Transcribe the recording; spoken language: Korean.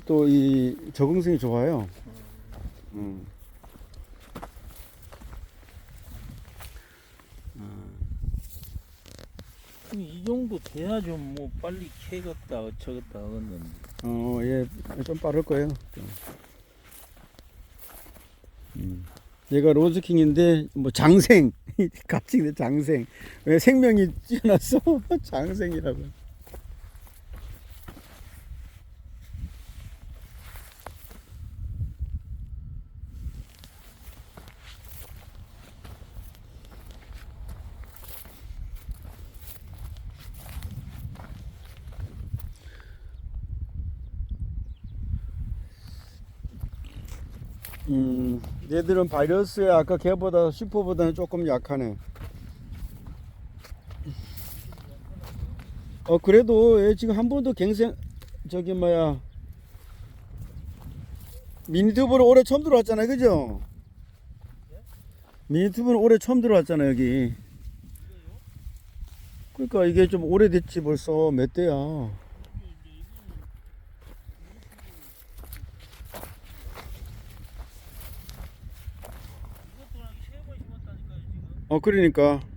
또 이 적응성이 좋아요. 음. 이 정도 돼야 좀 뭐 빨리 캐겠다 어쩌겠다 하겠는데 어, 예, 좀 빠를 거예요. 좀. 음. 얘가 로즈킹인데 뭐 장생, 근데 장생. 왜 생명이 뛰어났어? 장생이라고. 음, 얘들은 바이러스에 아까 걔보다 슈퍼보다는 조금 약하네. 어, 그래도 얘 지금 한 번도 갱생, 저기, 뭐야, 미니튜브를 올해 처음 들어왔잖아요, 그죠? 미니튜브는 올해 처음 들어왔잖아, 여기. 그러니까 이게 좀 오래됐지, 벌써 몇 대야. 이것도 한 세번 심었다니까요 지금 어, 그러니까.